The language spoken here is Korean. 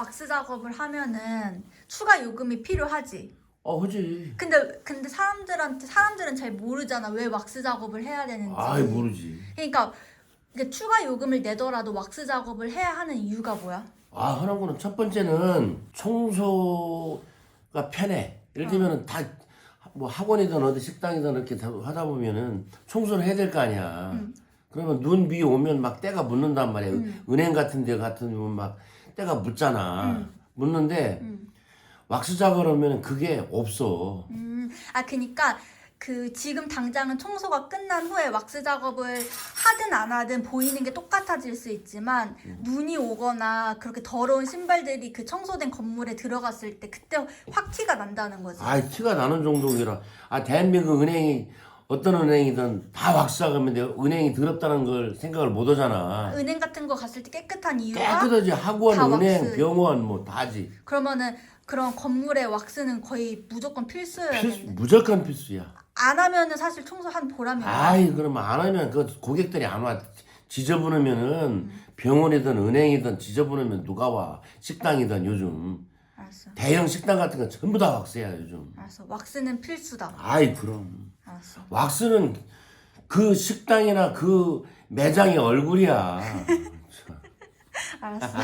왁스 작업을 하면은 추가 요금이 필요하지. 어 그지. 근데 근데 사람들한테 사람들은 잘 모르잖아 왜 왁스 작업을 해야 되는지. 아이 모르지. 그러니까 이게 추가 요금을 내더라도 왁스 작업을 해야 하는 이유가 뭐야? 아 하는 거는 첫 번째는 청소가 편해. 예를 들면은 다 뭐 학원이든 어디 식당이든 이렇게 다 하다 보면은 청소를 해야 될 거 아니야. 그러면 눈 비 오면 막 때가 묻는단 말이야. 은행 같은 데 같은 데막 때가 묻잖아. 묻는데 왁스 작업을 하면 그게 없어. 음, 아 그니까 그 지금 당장은 청소가 끝난 후에 왁스 작업을 하든 안 하든 보이는 게 똑같아질 수 있지만 눈이 오거나 그렇게 더러운 신발들이 그 청소된 건물에 들어갔을 때 그때 확 티가 난다는 거지. 아 티가 나는 정도이라. 아 대한민국 은행이 어떤 은행이든 다 왁스 작업인데 은행이 더럽다는 걸 생각을 못 하잖아. 은행 같은 거 갔을 때 깨끗한 이유가 깨끗하지 학원, 다 은행, 왁스. 병원 뭐 다지. 그러면은 그런 건물에 왁스는 거의 무조건 필수, 필수여야겠네. 무조건 필수야. 안 하면은 사실 청소 한 보람이 없어. 아이 그러면 안 하면 그 고객들이 안 와. 지저분하면은 병원이든 은행이든 지저분하면 누가 와? 식당이든 요즘 알았어. 대형 식당 같은 거 전부 다 왁스야 요즘. 알았어. 왁스는 필수다. 아이 그럼. 왁스는 그 식당이나 그 매장의 얼굴이야. 알았어.